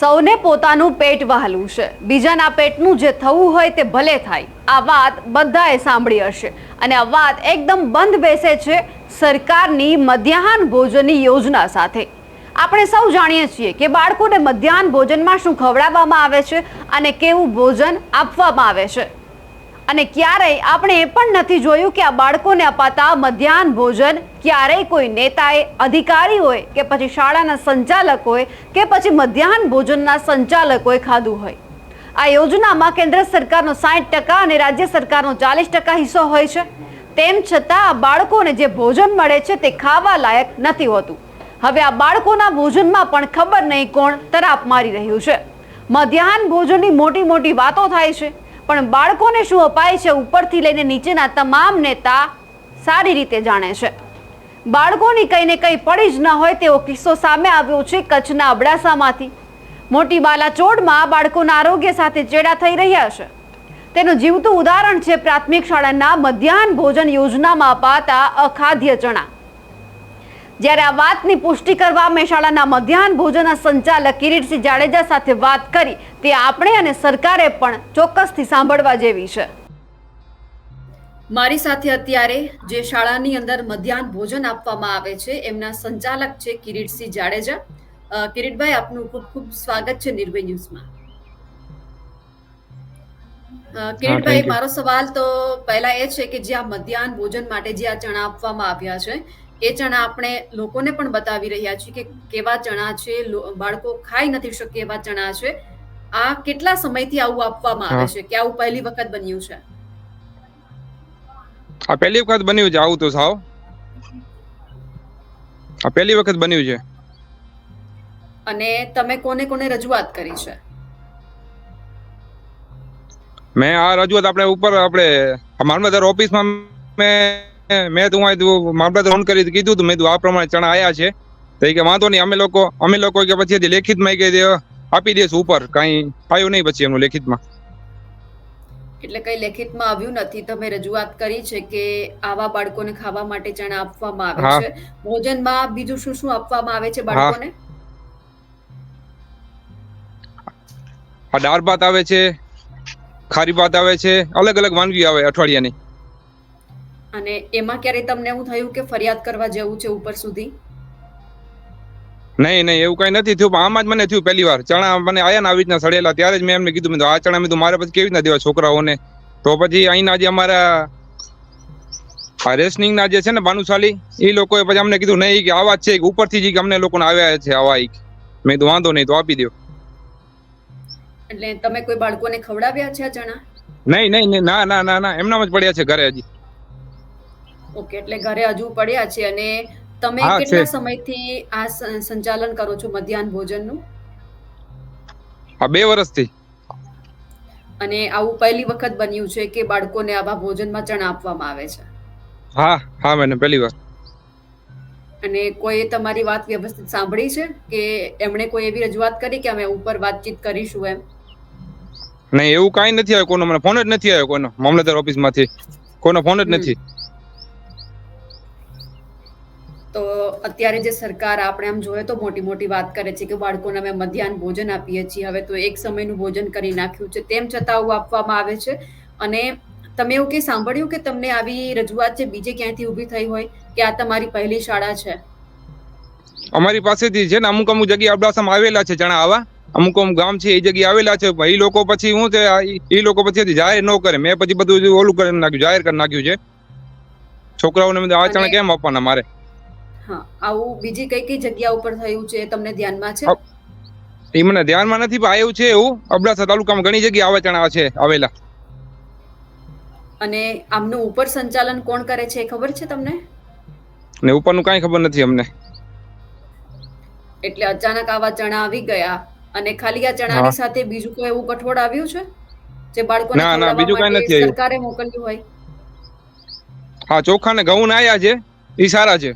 સૌને પોતાનું પેટ વહાલું છે. બીજાના પેટનું જે થવું હોય તે ભલે થાય. આ વાત બધાએ સાંભળી હશે. અને આ વાત એકદમ બંધ બેસે છે સરકારની મધ્યાહન ભોજનની યોજના સાથે. આપણે સૌ જાણીએ છીએ કે બાળકોને મધ્યાહન ભોજનમાં શું ખવડાવવામાં આવે છે અને કેવું ભોજન આપવામાં આવે છે. અને ક્યારેય આપણે એ પણ નથી જોયું કે આ બાળકોને અપાતા મધ્યાહન ભોજન ક્યારેય કોઈ નેતાએ, અધિકારી હોય કે પછી શાળાના સંચાલક હોય કે પછી મધ્યાહન ભોજનના સંચાલકોએ ખાધું હોય. આ યોજનામાં કેન્દ્ર સરકારનો સાઠ ટકા અને રાજ્ય સરકારનો ચાલીસ ટકા હિસ્સો હોય છે. તેમ છતાં આ બાળકોને જે ભોજન મળે છે તે ખાવા લાયક નથી હોતું. હવે આ બાળકોના ભોજનમાં પણ ખબર નહીં કોણ તરાપ મારી રહ્યું છે. મધ્યાહન ભોજનની મોટી મોટી વાતો થાય છે. પણ બાળકોને શું અપાય છે ઉપરથી લઈને નીચેના તમામ નેતા સારી રીતે જાણે છે. બાળકોની કંઈ ને કંઈ પડી જ ન હોય તેવો કિસ્સો સામે આવ્યો છે કચ્છના અબડાસામાંથી. મોટી બાલાચોડમાં બાળકોના આરોગ્ય સાથે ચેડા થઈ રહ્યા છે. તેનું જીવતું ઉદાહરણ છે પ્રાથમિક શાળાના મધ્યાહન ભોજન યોજનામાં અપાતા અખાદ્ય ચણા. જ્યારે આ વાતની પુષ્ટિ કરવા મેં શાળાના મધ્યાહન ભોજનના સંચાલક કિરીટસિંહ જાડેજા સાથે વાત કરી તે આપણે અને સરકારે પણ ચોક્કસથી સાંભળવા જેવી છે. મારી સાથે અત્યારે જે શાળાની અંદર મધ્યાહન ભોજન આપવામાં આવે છે એમના સંચાલક છે કિરીટસિંહ જાડેજા. કિરીટભાઈ આપનું ખૂબ ખૂબ સ્વાગત છે નિર્ભય ન્યૂઝમાં. કિરીટભાઈ મારો સવાલ તો પહેલા એ છે કે જે આ મધ્યાહન ભોજન માટે જે આ ચણા આપવામાં આવ્યા છે એ ચણા આપણે લોકોને પણ બતાવી રહ્યા છીએ કે કેવા ચણા છે બાળકો ખાઈ નથી શકે એવા ચણા છે. આ કેટલા સમયથી આવું આપવામાં આવે છે? કે આવું પહેલી વખત બન્યું છે? આ પહેલી વખત બન્યું છે આવું તો સાવ. આ પહેલી વખત બન્યું છે. અને તમે કોને કોને રજૂઆત કરી છે? મેં આ રજૂઆત આપણે ઉપર આપણે મામલતદાર ઓફિસમાં મેં મેં તું મામલતદાર ફોન કરી કીધું તું મેં તું આ પ્રમાણે ચણા આયા છે. તો કે વાંધો નહીં અમે લોકો અમે લોકો કે પછી લેખિતમાં કે આપી દઈશું ઉપર કઈ આવ્યું નહીં પછી એમનું લેખિતમાં. એટલે કઈ લેખિતમાં આવ્યું નથી. તમે રજૂઆત કરી છે કે આવા બાળકોને ખાવા માટે ચણા આપવામાં આવે છે છે. ભોજનમાં બીજું શું શું આપવામાં આવે છે બાળકોને? આ દાળ ભાત આવે છે ખારી ભાત આવે છે અલગ અલગ વાનગી આવે અઠવાડિયાની. અને એમાં ક્યારે તમને એવું થયું કે ફરિયાદ કરવા જેવું છે ઉપર સુધી? નહીં નહીં એવું કઈ નથી થયું. આમાં જ મને થયું પહેલી વાર. ચણા મને આયા ને આવી રીતના સડેલા. ત્યારે જ મેં એમને કીધું આ ચણા મેં મારે પછી કેવી રીતના દેવા છોકરાઓને? તો પછી અહીંના જે અમારા રેસનિંગ ના જે છે ને બાનુશાલી એ લોકોએ પછી અમને કીધું નહીં કે આવા છે કે ઉપરથી જ અમને લોકોને આવ્યા છે આવા એક મેં કીધું વાંધો નહીં તો આપી દો એટલે તમે કોઈ બાળકોને ખવડાવ્યા છે ચણા? નહીં નહીં ના ના ના ના એમનામાં જ પડ્યા છે ઘરે હજી. ઓકે એટલે ઘરે હજુ પડ્યા છે અને તમે કેટલા. સમયથી આ સંચાલન કરો છો મધ્યાહન ભોજનનું? આ બે વર્ષથી અને આવું પહેલી વખત બન્યું છે કે બાળકોને આવા ભોજનમાં ચણા આપવામાં આવે છે? હા હા મેને પહેલી વાર. અને કોઈ તમારી વાત વ્યવસ્થિત સાંભળી છે? કે એમણે કોઈ એવી રજૂઆત કરી કે અમે ઉપર વાતચીત કરીશું એમ? નહીં એવું કાંઈ નથી આવ્યું. કોનો મને ફોન જ નથી આવ્યો કોઈનો મામલતદાર ઓફિસમાંથી. કોઈનો ફોન જ નથી. અત્યારે જે સરકાર આપણે આમ જોઈએ તો મોટી મોટી વાત કરે છે કે બાળકોને અમે મધ્યાહન ભોજન આપીએ છીએ. હવે તો એક સમયનું ભોજન કરી નાખ્યું છે તેમ છતાં આવું આપવામાં આવે છે. અને તમે એવું કે સાંભળ્યું કે તમને આવી રજૂઆત છે બીજે ક્યાંયથી ઊભી થઈ હોય કે આ તમારી પહેલી શાળા છે? અમારી પાસેથી છે ને અમુક અમુક જગ્યાએ અબડાસામાં આવેલા છે ચણા આવા. અમુક અમુક ગામ છે એ જગ્યાએ આવેલા છે. એ લોકો પછી શું છે ઈ લોકો પછી જાહેર ન કરે. મેં પછી બધું ઓલું કરી નાખ્યું જાહેર કરી નાખ્યું છે. છોકરાઓને આ ચણા કેમ આપવાના મારે. હા આવું બીજી કઈ કઈ જગ્યા ઉપર થયું છે તમને ધ્યાનમાં છે? એ મને ધ્યાનમાં નથી પણ આવ્યું છે એવું. અબડાસા તાલુકામાં ઘણી જગ્યાએ આવા ચણા છે આવેલા. અને આમનું ઉપર સંચાલન કોણ કરે છે ખબર છે તમને? ને ઉપરનું કાંઈ ખબર નથી અમને. એટલે અચાનક આવા ચણા આવી ગયા અને ખાલી આ ચણાની. સાથે બીજું કોઈ એવું કઠોળ આવ્યું છે? જે બાળકોને ના, ના, બીજું કાંઈ નથી સરકારે મોકલ્યું હોય? હા ચોખા ને ઘઉં ના આયા છે એ સારા છે.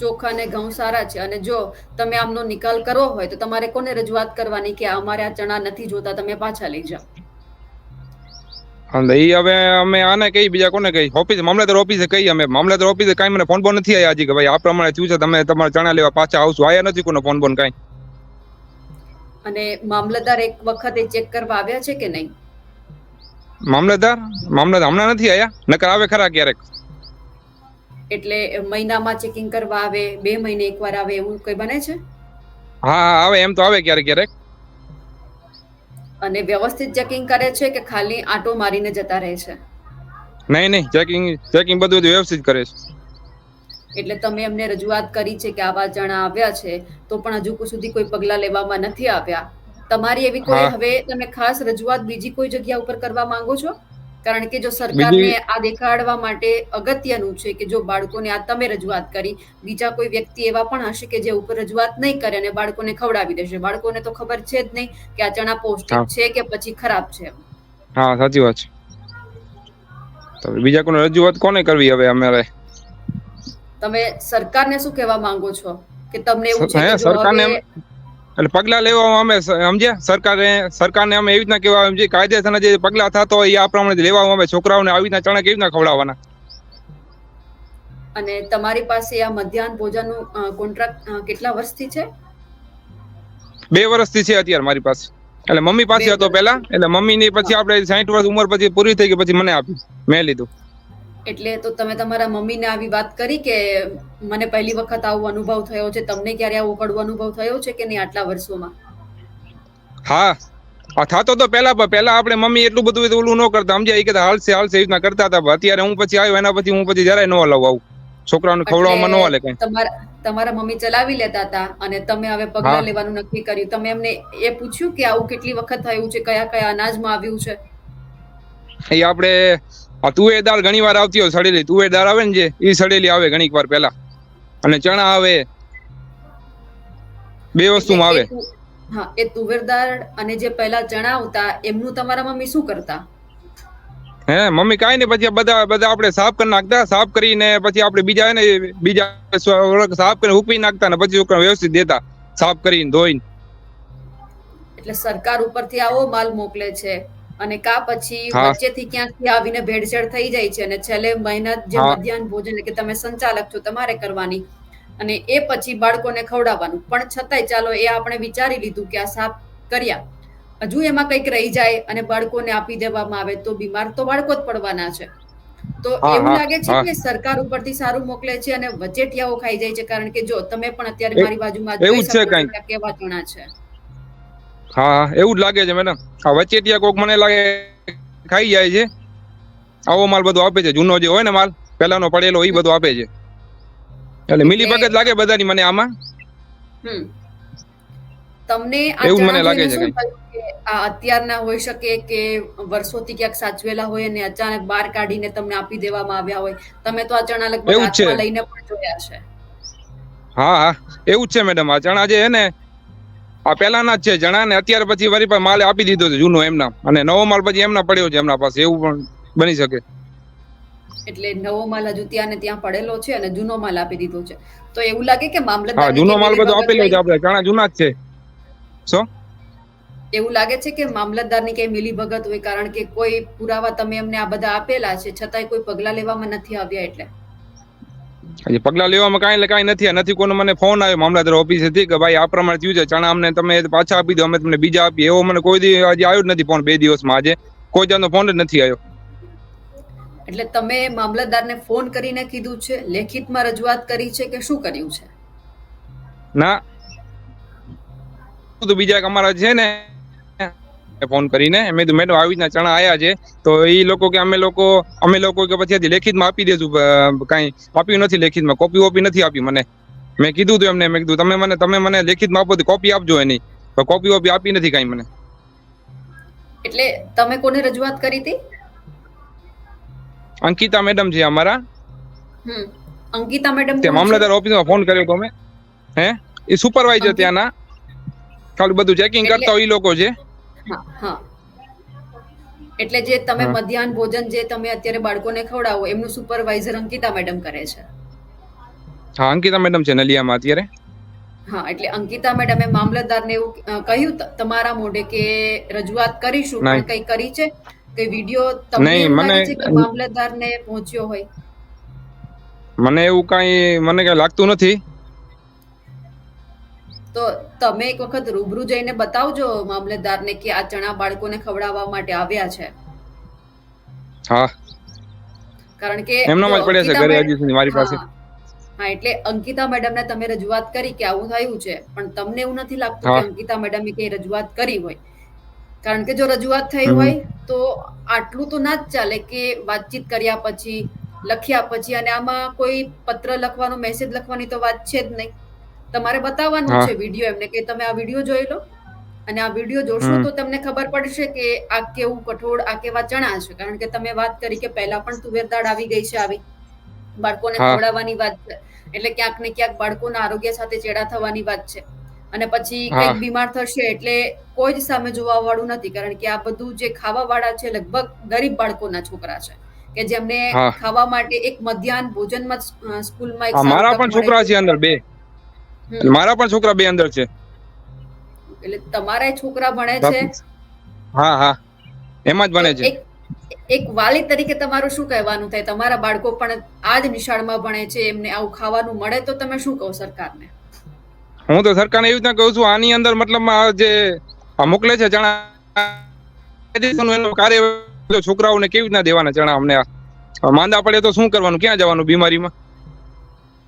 ચોખા અને ઘઉં સારા છે. અને જો તમે આમનો નિકાલ કરવો હોય તો તમારે કોને રજૂઆત કરવાની કે અમારે આ ચણા નથી જોતા તમે પાછા લઈ જાઓ. અને ઈ હવે અમે આને કઈ બીજા કોને કઈ ઓફિસ મામલતદાર ઓફિસે કઈ અમે. મામલતદાર ઓફિસે કાંઈ મને ફોન બોન નથી આવ્યા હજી કે ભાઈ આ પ્રમાણે થયું છે તમે તમારા ચણા લેવા પાછા આવશું. આયા નથી કોનો ફોન બોન કાંઈ. અને મામલતદાર એક વખત એ ચેક કરવા આવ્યા છે કે નહીં? મામલતદાર? મામલતદાર હમણાં નથી આયા? નકર આવે ખરા ક્યારેક. એટલે મહિનામાં ચેકિંગ કરવા આવે બે મહિને એકવાર આવે એવું કઈ બને છે? હા આવે એમ તો આવે ક્યારેક ક્યારેક. અને વ્યવસ્થિત ચેકિંગ કરે છે કે ખાલી આંટો મારીને જતા રહે છે? નહીં નહીં ચેકિંગ ચેકિંગ બધું વ્યવસ્થિત કરે છે. એટલે તમે એમને રજૂઆત કરી છે કે આવા જણા આવ્યા છે તો પણ હજુ સુધી કોઈ પગલાં લેવામાં નથી આવ્યા. તમારી એવી કોઈ હવે તમે ખાસ રજૂઆત બીજી કોઈ જગ્યા ઉપર કરવા માંગો છો? કારણ કે જો સરકારને આ દેખાડવા માટે અગત્યનું છે કે જો બાળકોને આ તમે રજૂઆત કરી બીજા કોઈ વ્યક્તિ એવા પણ હશે કે જે ઉપર રજૂઆત નહીં કરે અને બાળકોને ખવડાવી દેશે. બાળકોને તો ખબર છે જ નહીં કે આ ચણા પૌષ્ટિક છે કે પછી ખરાબ છે. હા સાચી વાત છે. બીજા કોને રજૂઆત કોને કરવી હવે અમારે? તમે સરકારને શું કહેવા માંગો છો? કે તમને એવું છે સરકારને એટલે પગલાં લેવામાં અમે સમજ્યા? સરકારે સરકારને અમે એવી રીતના કહેવા જે કાયદેસરના જે પગલાં થતા હોય એ આ પ્રમાણે લેવામાં અમે છોકરાઓને આવી રીતના ચણા કેવી રીતના ખવડાવવાના? અને તમારી પાસે આ મધ્યાહન ભોજનનું કોન્ટ્રાક્ટ કેટલા વર્ષથી છે? બે વર્ષથી છે અત્યારે મારી પાસે. એટલે મમ્મી પાસે હતો પહેલા. એટલે એટલે મમ્મીની પછી આપણે સાઠ વર્ષ ઉંમર પછી પૂરી થઈ ગઈ પછી મને આપી મેં લીધું. એટલે તો તમે તમારા મમ્મીને આવી વાત કરી કે મને પહેલી વખત આવો અનુભવ થયો છે તમને ક્યારે આવો કડવો અનુભવ થયો છે કે નહીં આટલા વર્ષોમાં? હા આ થતો તો પહેલા પણ પેલા આપણે મમ્મી એટલું બધું ઓલું ન કરતા સમજ્યા? કે હાલશે હાલશે એવી રીતના કરતા હતા. અત્યારે હું પછી આવ્યો એના પછી હું પછી જરાય ન હલાવું આવું. છોકરાને ખવડાવવામાં ન હાલે કઈ. તમારા તમારા મમ્મી ચલાવી લેતા હતા અને તમે હવે પગલા લેવાનું નક્કી કર્યું. તમે એમને એ પૂછ્યું કે આવું કેટલી વખત થયું છે કયા કયા અનાજમાં આવ્યું છે? એ આપણે આ તુવેર દાળ ઘણી વાર આવતી હોય સડેલી. તુવેર દાળ આવે ને જે એ સડેલી આવે ઘણીક વાર પહેલા. અને ચણા આવે. બે વસ્તુમાં આવે. હા એ તુવેર દાળ અને જે પહેલા ચણા આવતા એમનું તમારા મમ્મી શું કરતા? હે મમ્મી કાંઈ નહીં પછી બધા બધા આપણે સાફ કરી નાખતા. સાફ કરીને પછી આપણે બીજા ને બીજા સાફ કરીને ઉકવી નાખતા ને પછી છોકરાને વ્યવસ્થિત દેતા. સાફ કરીને ધોઈને. એટલે સરકાર ઉપરથી આવો માલ મોકલે છે. અને કા પછી. વચ્ચેથી ક્યાંકથી આવીને ભેળસેળ થઈ જાય છે અને છેલ્લે મહેનત જે મધ્યાહન ભોજન કે તમે સંચાલક છો તમારે કરવાની. અને એ પછી બાળકોને ખવડાવવાનું. પણ છતાંય ચાલો એ આપણે વિચારી લીધું કે આ સાફ કર્યા. હજુ એમાં કંઈક રહી જાય અને બાળકોને આપી દેવામાં આવે તો બીમાર તો બાળકો જ પડવાના છે. તો એવું લાગે છે કે સરકાર ઉપરથી સારું મોકલે છે અને વચેટિયાઓ ખાઈ જાય છે કારણ કે જો તમે પણ અત્યારે મારી બાજુમાં જોઈ શકો છો કેવા ચણા છે. હા એવું જ લાગે છે મેડમ. આ ત્યાં કોક મને લાગે ખાઈ જાય છે. આવો માલ બધો આપે છે જૂનો જે હોય ને માલ પેલાનો પડેલો એ બધો આપે છે. એટલે મિલી ભગત લાગે બધાની મને આમાં? તમને એવું મને લાગે છે આ અત્યારના હોઈ શકે કે વર્ષોથી ક્યાંક સાચવેલા હોય અને અચાનક બહાર કાઢીને તમને આપી દેવામાં આવ્યા હોય? તમે તો આ ચણા લગભગ. લઈને પણ જોયા છે. હા હા. એવું જ છે મેડમ. આ ચણા જે છે ને આ પહેલાના જ છે જણા ને અત્યારે પછી વરી પાછો માલ આપી દીધો છે જૂનો એમના. અને નવો માલ પછી એમના પડ્યો છે એમના પાસે એવું પણ બની શકે. એટલે નવો માલ હજુ ત્યાં ને ત્યાં પડેલો છે અને જૂનો માલ આપી દીધો છે. તો એવું લાગે કે હા મામલતદાર જૂનો માલ બધો આપેલો છે આપણે ઘણા જૂના જ છે. શું? એવું લાગે છે કે મામલતદારની કઈ મિલી ભગત હોય કારણ કે કોઈ પુરાવા તમે એમને આ બધા આપેલા છે છતાંય કોઈ પગલા લેવામાં નથી આવ્યા એટલે. હજી પગલા લેવામાં કાંઈ એટલે કાંઈ નથી. નથી કોનો મને ફોન આવ્યો. મામલતદાર ઓફિસેથી કે ભાઈ આ પ્રમાણે થયું છે. ચણા અમને તમે પાછા આપી દો. અમે તમને બીજા આપીએ. એવો મને કોઈ દિવસ આજે આવ્યો જ નથી ફોન બે દિવસમાં આજે. કોઈ જાતનો ફોન જ નથી આવ્યો. એટલે તમે મામલતદારને ફોન કરીને કીધું છે લેખિતમાં રજૂઆત કરી છે કે શું કર્યું છે? ના. તો બીજા એક અમારા છે ને ફોન કરીને મેં કીધું મેડમ આવી રીતના ચણા આયા છે. તો એ લોકો કે અમે લોકો અમે લોકો કે પછી લેખિતમાં આપી અ, કાંઈ આપ્યું નથી લેખિતમાં કોપી વોપી નથી આપી મને. મેં કીધું હતું એમને મેં કીધું તમે મને તમે મને લેખિતમાં આપો તો કોપી આપજો એની. તો કોપી વોપી આપી નથી કાંઈ મને. એટલે તમે કોને રજૂઆત કરી હતી? અંકિતા મેડમ છે અમારા. અંકિતા મેડમ તે મામલતદાર ઓફિસમાં ફોન કર્યો તો મેં હે? એ સુપરવાઇઝર ત્યાંના. ખાલી બધું ચેકિંગ કરતા હોય એ લોકો છે. હા હા. એટલે જે તમે મધ્યાહન ભોજન જે તમે અત્યારે બાળકોને ખવડાવો એમનું સુપરવાઇઝર અંકિતા મેડમ કરે છે. હા અંકિતા મેડમ છે નલિયામાં અત્યારે. હા એટલે અંકિતા મેડમે મામલતદારને એવું કહ્યું તમારા મોઢે કે રજૂઆત કરીશું પણ. કઈ કરી છે? કે વીડિયો તમને મને- મામલતદારને પહોંચ્યો હોય? મને એવું કાંઈ મને કઈ લાગતું નથી. તો તમે એક વખત રૂબરૂ જઈને બતાવજો મામલતદારને કે આ ચણા બાળકોને ખવડાવવા માટે આવ્યા છે. હા. કારણ કે એમનામાં જ પડ્યા છે ઘરે હજી સુધી મારી પાસે. હા, એટલે અંકિતા મેડમને તમે રજૂઆત કરી કે આવું થયું છે પણ તમને એવું નથી લાગતું કે અંકિતા મેડમે કઈ રજૂઆત કરી હોય. કારણ કે જો રજૂઆત થઈ હોય તો આટલું તો ના જ ચાલે કે વાતચીત કર્યા પછી લખ્યા પછી અને આમાં કોઈ પત્ર લખવાનો મેસેજ લખવાની તો વાત છે જ નહીં. તમારે બતાવવાનું હા. છે વીડિયો એમને કે તમે આ વીડિયો જોઈ લો અને આ વીડિયો જોશો હમ. તો તમને ખબર પડશે કે આ કેવું કઠોળ આ કેવા ચણા છે કારણ કે તમે વાત કરી કે પહેલા પણ તુવેર દાળ આવી ગઈ છે આવી બાળકોને હા. ખવડાવવાની વાત છે એટલે ક્યાંક ને ક્યાંક બાળકોના આરોગ્ય સાથે ચેડા થવાની વાત છે અને પછી હા. કંઈક બીમાર થશે એટલે કોઈ જ સામે જોવા વાળું નથી કારણ કે આ બધું જે ખાવા વાળા છે લગભગ ગરીબ બાળકોના છોકરા છે કે જેમને હા. ખાવા માટે એક મધ્યાહન ભોજનમાં જ, અ, સ્કૂલમાં એક સારું તક પણ મળે છોકરા છે અંદર બે મારા પણ છોકરા બે અંદર છે. એટલે તમારા છોકરા ભણે છે? હા હા. એમાં જ ભણે છે. એક વાલી તરીકે તમારું શું કહેવાનું થાય? તમારા બાળકો પણ આ જ નિશાળમાં ભણે છે એમને આવું ખાવાનું મળે તો તમે શું કહો સરકારને? હું તો સરકારને એવી રીતના કહું છું આની અંદર મતલબમાં જે મોકલે છે ચણા કાર્ય છોકરાઓને કેવી રીતના દેવાના ચણા અમને માંદા પડે તો શું કરવાનું? ક્યાં જવાનું બીમારીમાં?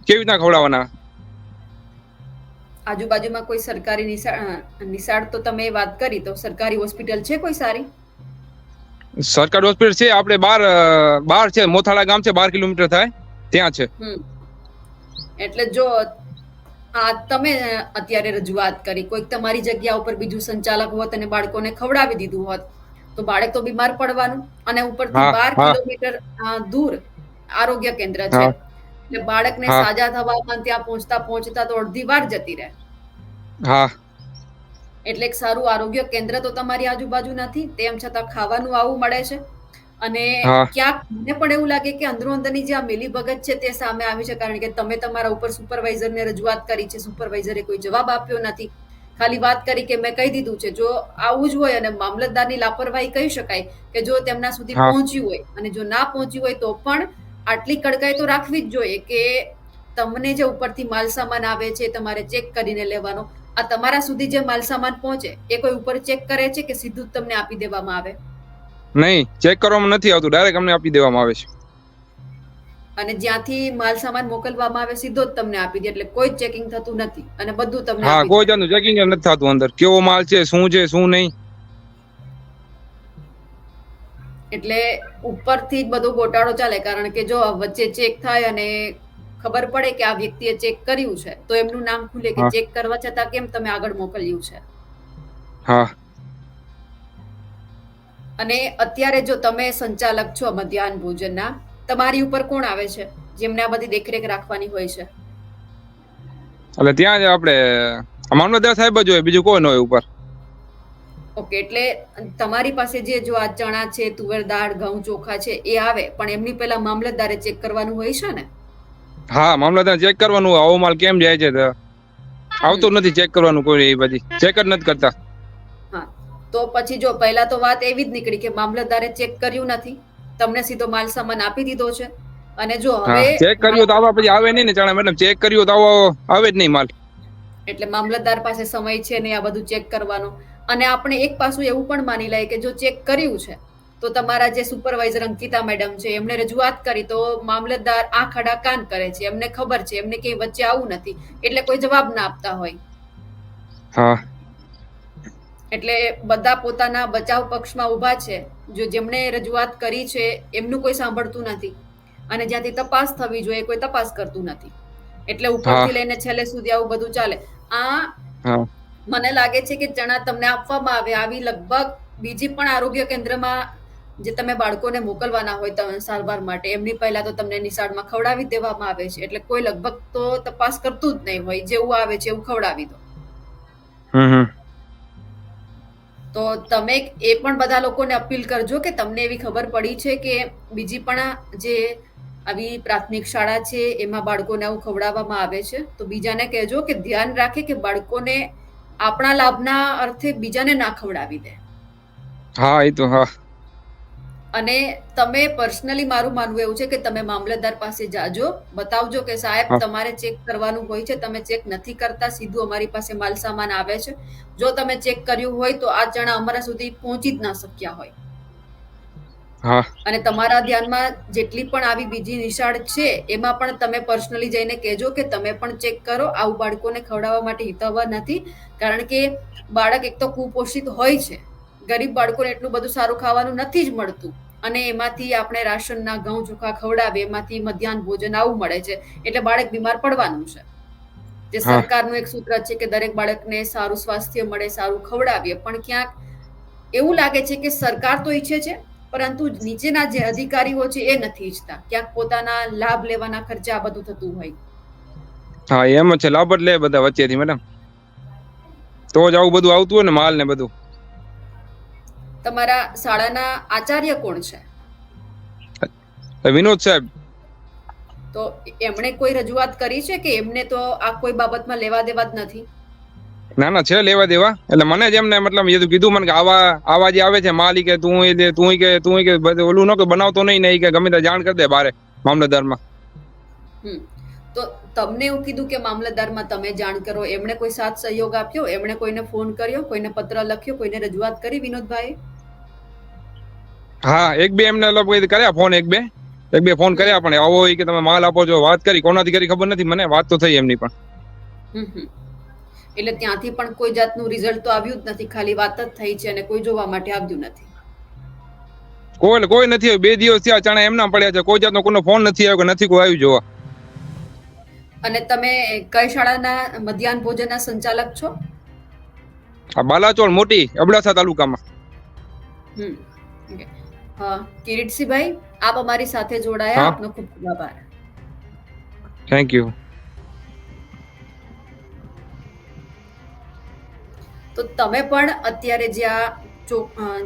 કેવી રીતના ખવડાવવાના? આજુબાજુમાં કોઈ સરકારી નિશાળ નિશાળ તો તમે વાત કરી તો સરકારી હોસ્પિટલ છે કોઈ સારી? સરકારી હોસ્પિટલ છે આપણે બાર બાર છે મોથાળા ગામ છે બાર કિલોમીટર થાય ત્યાં છે. એટલે જો આ તમે અત્યારે રજૂઆત કરી કોઈક તમારી જગ્યા ઉપર બીજું સંચાલક હોત અને બાળકોને ખવડાવી દીધું હોત તો બાળક તો બીમાર પડવાનું અને ઉપરથી બાર. કિલોમીટર દૂર આરોગ્ય કેન્દ્ર છે. એટલે બાળકને. સાજા થવામાં ત્યાં પહોંચતા પહોંચતા તો અડધી વાર જતી રહે. હા. એટલે એક સારું આરોગ્ય કેન્દ્ર તો તમારી આજુબાજુ નથી તેમ છતાં ખાવાનું આવું મળે છે. અને ક્યાંક મને પણ એવું લાગે કે અંદરો અંદરની જે આ મિલીભગત છે તે સામે આવી છે કારણ કે તમે તમારા ઉપર સુપરવાઇઝરને રજૂઆત કરી છે સુપરવાઇઝરે કોઈ જવાબ આપ્યો નથી. ખાલી વાત કરી કે મેં કહી દીધું છે જો આવું જ હોય અને મામલતદારની લાપરવાહી કહી શકાય કે જો તેમના સુધી પહોંચ્યું હોય અને જો ના પહોંચ્યું હોય તો પણ આટલી કડકાઈ તો રાખવી જ જોઈએ કે તમને જે ઉપરથી માલ સામાન આવે છે તમારે ચેક કરીને લેવાનો. આ તમારા સુધી જે માલ સામાન પહોંચે એ કોઈ ઉપર ચેક કરે છે કે સીધું જ તમને આપી દેવામાં આવે? નહીં ચેક કરવામાં નથી આવતું. ડાયરેક્ટ અમને આપી દેવામાં આવે છે. અને જ્યાંથી માલ સામાન મોકલવામાં આવે સીધો જ તમને આપી દે. એટલે કોઈ ચેકિંગ થતું નથી. અને બધું તમને હા કોઈ. જાતનું ચેકિંગ નથી થતું અંદર. કેવો માલ છે શું છે શું નહીં? એટલે ઉપરથી જ બધો ગોટાળો ચાલે. કારણ કે જો વચ્ચે ચેક થાય અને ખબર પડે કે આ વ્યક્તિએ ચેક કર્યું છે તો એમનું નામ ખુલે કે ચેક કરવા છતાં કેમ તમે આગળ મોકલ્યું છે? હા. અને અત્યારે જો તમે સંચાલક છો મધ્યાહન ભોજનના તમારી ઉપર કોણ આવે છે જેમને આ બધી દેખરેખ રાખવાની હોય છે? એટલે ત્યાં જ આપણે મામલતદાર સાહેબ જ હોય બીજું કોઈ ન હોય ઉપર. ઓકે એટલે તમારી પાસે જે જો આ ચણા છે તુવેર દાળ ઘઉં ચોખા છે એ આવે પણ એમની પહેલા મામલતદારે ચેક કરવાનું હોય છે ને? હા મામલતદાર ચેક કરવાનું આવો માલ કેમ જાય છે આવતું નથી ચેક કરવાનું કોઈ એ બધી. ચેક જ નથી કરતા. તો પછી જો પહેલા તો વાત એવી જ નીકળી કે મામલતદારે ચેક કર્યું નથી. તમને સીધો માલ સામાન આપી દીધો છે. અને જો હવે ચેક કર્યું તો આવા પછી આવે નહીં ને જાણે. મેડમ ચેક કર્યું તો આવો આવે જ નહીં માલ. એટલે મામલતદાર પાસે સમય છે ને આ બધું ચેક કરવાનો. અને આપણે એક પાસું એવું પણ માની લઈએ કે જો ચેક કર્યું છે તો તમારા જે સુપરવાઇઝર અંકિતા મેડમ છે એમણે રજૂઆત કરી તો મામલતદાર આંખ આડા કાન કરે છે. એમને ખબર છે એમને ક્યાંય વચ્ચે આવું નથી. એટલે કોઈ જવાબ ના આપતા હોય. હા. એટલે બધા પોતાના બચાવ પક્ષમાં ઊભા છે. જો જેમણે રજૂઆત કરી છે એમનું કોઈ સાંભળતું નથી. અને જ્યાંથી તપાસ થવી જોઈએ કોઈ તપાસ કરતું નથી. એટલે ઉપરથી લઈને છેલ્લે સુધી આવું બધું ચાલે. આ મને લાગે છે કે ચણા તમને આપવામાં આવે. આવી લગભગ બીજી પણ આરોગ્ય કેન્દ્રમાં જે તમે બાળકોને મોકલવાના હોય તમને સારવાર માટે એમની પહેલા તો તમને નિશાળમાં ખવડાવી દેવામાં આવે છે. એટલે કોઈ લગભગ તો તપાસ કરતું જ નહીં હોય. જેવું આવે છે એવું ખવડાવી દો. તો તમે એ પણ બધા લોકોને અપીલ કરજો કે તમને એવી ખબર પડી છે કે બીજી પણ જે આવી પ્રાથમિક શાળા છે એમાં બાળકોને આવું ખવડાવવામાં આવે છે. તો બીજાને કહેજો કે ધ્યાન રાખે કે બાળકોને આપણા લાભના અર્થે બીજાને ના ખવડાવી દે. હા એ તો હા. અને તમે પર્સનલી મારું માનવું એવું છે કે તમે મામલતદાર પાસે જાજો બતાવજો કે સાહેબ તમારે ચેક કરવાનું હોય છે તમે ચેક નથી કરતા સીધું અમારી પાસે માલ સામાન આવે છે. જો તમે ચેક કર્યું હોય તો આ ચણા અમારા સુધી પહોંચી જ ના શક્યા હોય. અને તમારા ધ્યાનમાં જેટલી પણ આવી બીજી નિશાળ છે એમાં પણ તમે પર્સનલી જઈને કહેજો કે તમે પણ ચેક કરો. આવું બાળકોને ખવડાવવા માટે હિતાવહ નથી કારણ કે બાળક એક તો કુપોષિત હોય છે. ગરીબ બાળકોને એટલું બધું સારું ખાવાનું નથી જ મળતું. અને એમાંથી આપણે રાશનના ઘઉં ચોખા ખવડાવે એમાંથી મધ્યાહન ભોજન આવું મળે છે. એટલે બાળક બીમાર પડવાનું છે. જે સરકારનું એક સૂત્ર છે કે દરેક બાળકને સારું સ્વાસ્થ્ય મળે સારું ખવડાવીએ. પણ ક્યાંક એવું લાગે છે કે સરકાર તો ઈચ્છે છે પરંતુ નીચેના જે અધિકારીઓ છે એ નથી ઈચ્છતા. ક્યાંક પોતાના લાભ લેવાના ખર્ચા આ બધું થતું હોય. હા એમ છે. લાભ જ લે બધા વચ્ચેથી મેડમ. તો જ આવું બધું આવતું હોય ને માલ ને બધું. તમારા શાળાના આચાર્ય કોણ છે? વિનોદ સાહેબ. તો એમણે કોઈ રજૂઆત કરી છે કે એમને તો આ કોઈ બાબતમાં લેવા દેવા જ નથી? ના ના છે લેવા દેવા. એટલે મને જ એમને મતલબ એ તો કીધું મને કે આવા આવા જે આવે છે માલી કે તું એ દે તું કે તું કે ઓલું ન કે બનાવતો નહીં નહીં કે ગમે ત્યાં જાણ કરી દે બારે મામલતદારમાં. તો તમને એવું કીધું કે મામલતદારમાં તમે જાણ કરો. એમણે કોઈ સાથ સહયોગ આપ્યો? એમણે કોઈને ફોન કર્યો? કોઈને પત્ર લખ્યો? કોઈને રજૂઆત કરી વિનોદભાઈ હા એક બે એમને મતલબ કર્યા ફોન એક બે. એક બે ફોન કર્યા પણ આવો કે તમે માલ આપો છો વાત કરી. કોનાથી કરી ખબર નથી? મને વાત તો થઈ એમની પણ. એટલે ત્યાંથી પણ કોઈ જાતનું રિઝલ્ટ તો આવ્યું જ નથી. ખાલી વાત જ થઈ છે અને કોઈ જોવા માટે આવ્યું નથી. કોઈ કોઈ નથી બે દિવસ થયા ચાણા એમના પડ્યા છે. કોઈ જાતનો કોઈનો ફોન નથી આવ્યો કે નથી કોઈ આવ્યું જોવા. અને તમે કઈ શાળાના મધ્યાહન ભોજનના સંચાલક છો? આ બાલાચોળ મોટી અબડાસા તાલુકામાં. હમ હા કિરીટસિંહભાઈ આપ અમારી સાથે જોડાયા. આપનો ખૂબ ખૂબ આભાર. થેન્ક યુ તો તમે પણ અત્યારે જે આ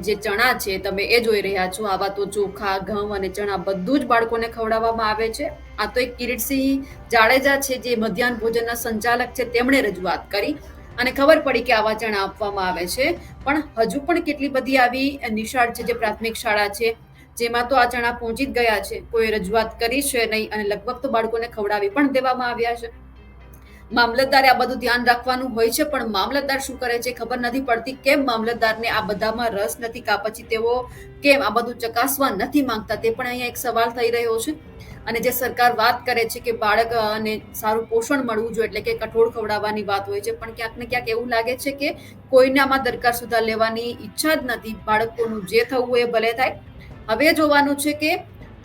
જે ચણા છે, તમે એ જોઈ રહ્યા છો. આવા તો ચોખા, ઘઉં અને ચણા બધું જ બાળકોને ખવડાવવામાં આવે છે. આ તો એક કિરીટસિંહ જાડેજા છે, જે મધ્યાહન ભોજનના સંચાલક છે, તેમણે રજૂઆત કરી અને ખબર પડી કે આવા ચણા આપવામાં આવે છે. પણ હજુ પણ કેટલી બધી આવી નિશાળ છે, જે પ્રાથમિક શાળા છે, જેમાં તો આ ચણા પહોંચી જ ગયા છે. કોઈ રજૂઆત કરી છે નહીં અને લગભગ તો બાળકોને ખવડાવી પણ દેવામાં આવ્યા છે. મામલતદારે આ બધું ધ્યાન રાખવાનું હોય છે, પણ મામલતદાર શું કરે છે ખબર નથી પડતી કેમ મામલતદારને આ બધામાં રસ નથી કા પછી તેઓ કેમ આ બધું ચકાસવા નથી માંગતા? તે પણ અહીંયા એક સવાલ થઈ રહ્યો છે. અને જે સરકાર વાત કરે છે કે બાળક અને સારું પોષણ મળવું જોઈએ, એટલે કે કઠોળ ખવડાવવાની વાત હોય છે, પણ ક્યાંક ને ક્યાંક એવું લાગે છે કે કોઈને આમાં દરકાર સુધાર લેવાની ઈચ્છા જ નથી. બાળકોનું જે થવું હોય એ ભલે થાય. હવે જોવાનું છે કે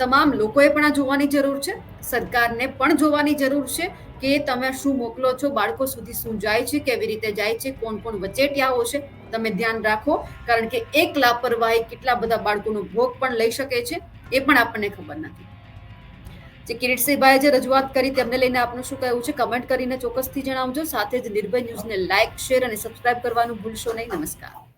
તમામ લોકોએ પણ આ જોવાની જરૂર છે, સરકારને પણ જોવાની જરૂર છે કે તમે શું મોકલો છો? બાળકો સુધી શું જાય છે? કેવી રીતે જાય છે? કોણ કોણ વચેટિયાઓ છે? તમે ધ્યાન રાખો, કારણ કે એક લાપરવાહી કેટલા બધા બાળકોનો ભોગ પણ લઈ શકે છે, એ પણ આપણને ખબર નથી. જે કિરીટસિંહભાઈએ જે રજૂઆત કરી તેમને લઈને આપનું શું કહેવું છે? કમેન્ટ કરીને ચોક્કસથી જણાવજો. સાથે જ નિર્ભય ન્યૂઝને લાઇક શેર અને સબસ્ક્રાઇબ કરવાનું ભૂલશો નહીં. નમસ્કાર.